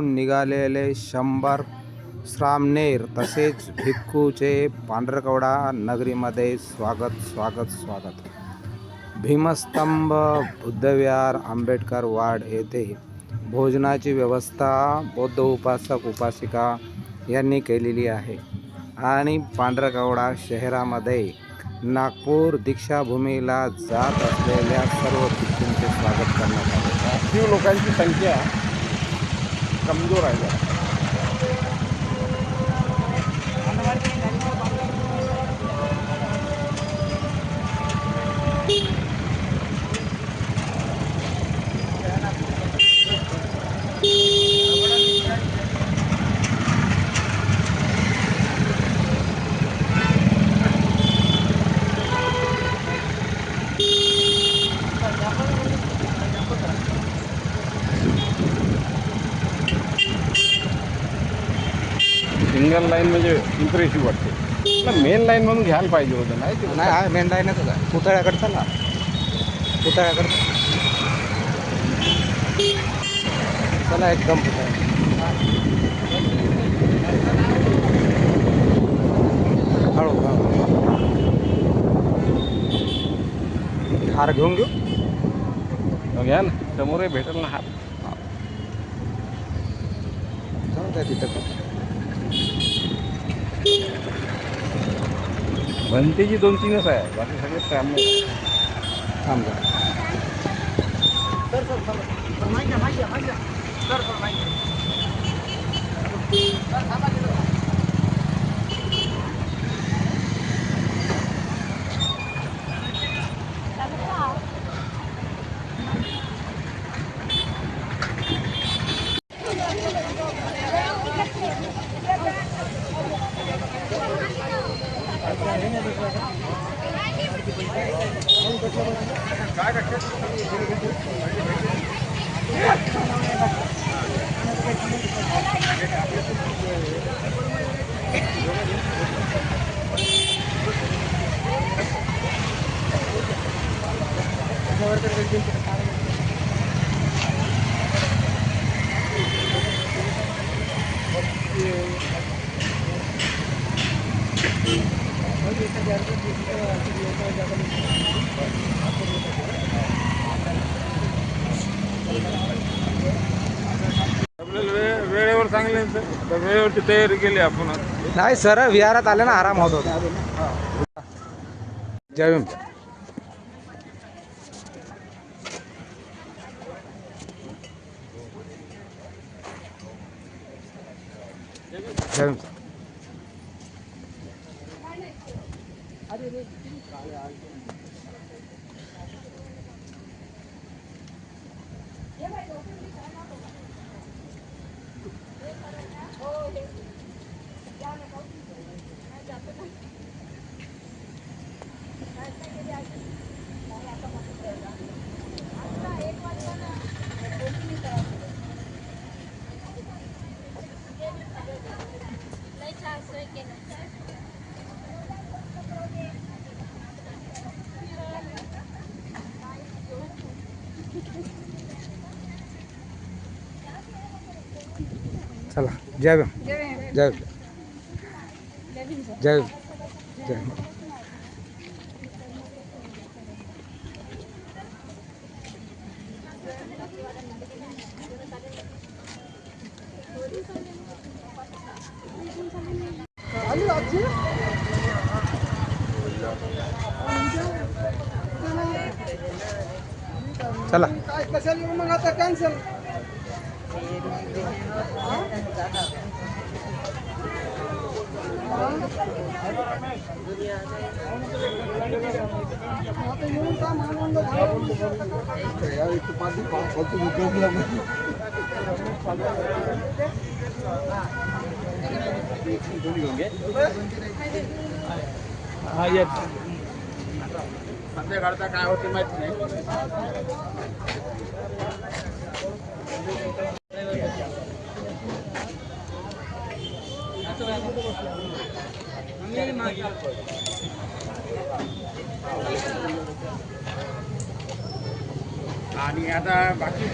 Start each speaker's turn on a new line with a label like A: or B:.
A: गावाहून निघालेले शंभर श्रामनेर तसेच भिक्खूचे पांढरकवडा नगरीमध्ये स्वागत स्वागत स्वागत. भीमस्तंभ बुद्धविहार आंबेडकर वाड येथे भोजनाची व्यवस्था बौद्ध उपासक उपासिका यांनी केलेली आहे. आणि पांढरकवडा शहरामध्ये नागपूर दीक्षाभूमीला जात असलेल्या सर्व भिक्खूंचे स्वागत करण्यात आले.
B: लोकांची संख्या कमजोर आहे जरा. सिंगल लाईन म्हणजे इम्प्रेसिव्ह वाटते. मेन लाईन म्हणून घ्यायला पाहिजे होतं नाही ते?
A: नाही हा मेन लाईनच आहे. पुतळ्याकडे चला पुतळ्याकडे. चला एकदम पुतळ्या. हळू हळू. हार घेऊन घेऊ?
B: मग घ्या ना. समोरही भेटेल ना
A: द्या तिथं.
B: भंतीची दोन तीनच आहे. बाकी सगळे सामने थांबलं Gracias. वेळेवर चांगले तर वेळेवरची तयारी केली आपण
A: नाही सर विहारात आले ना आराम होत होता. जय भीम. जय भीम. কালে আসবে चला जय भीम. जय जय जय चला.
C: मग आता? कॅन्सल
B: हा येत संध्याकाळचा काय होते माहिती नाही. आणि आता बाकी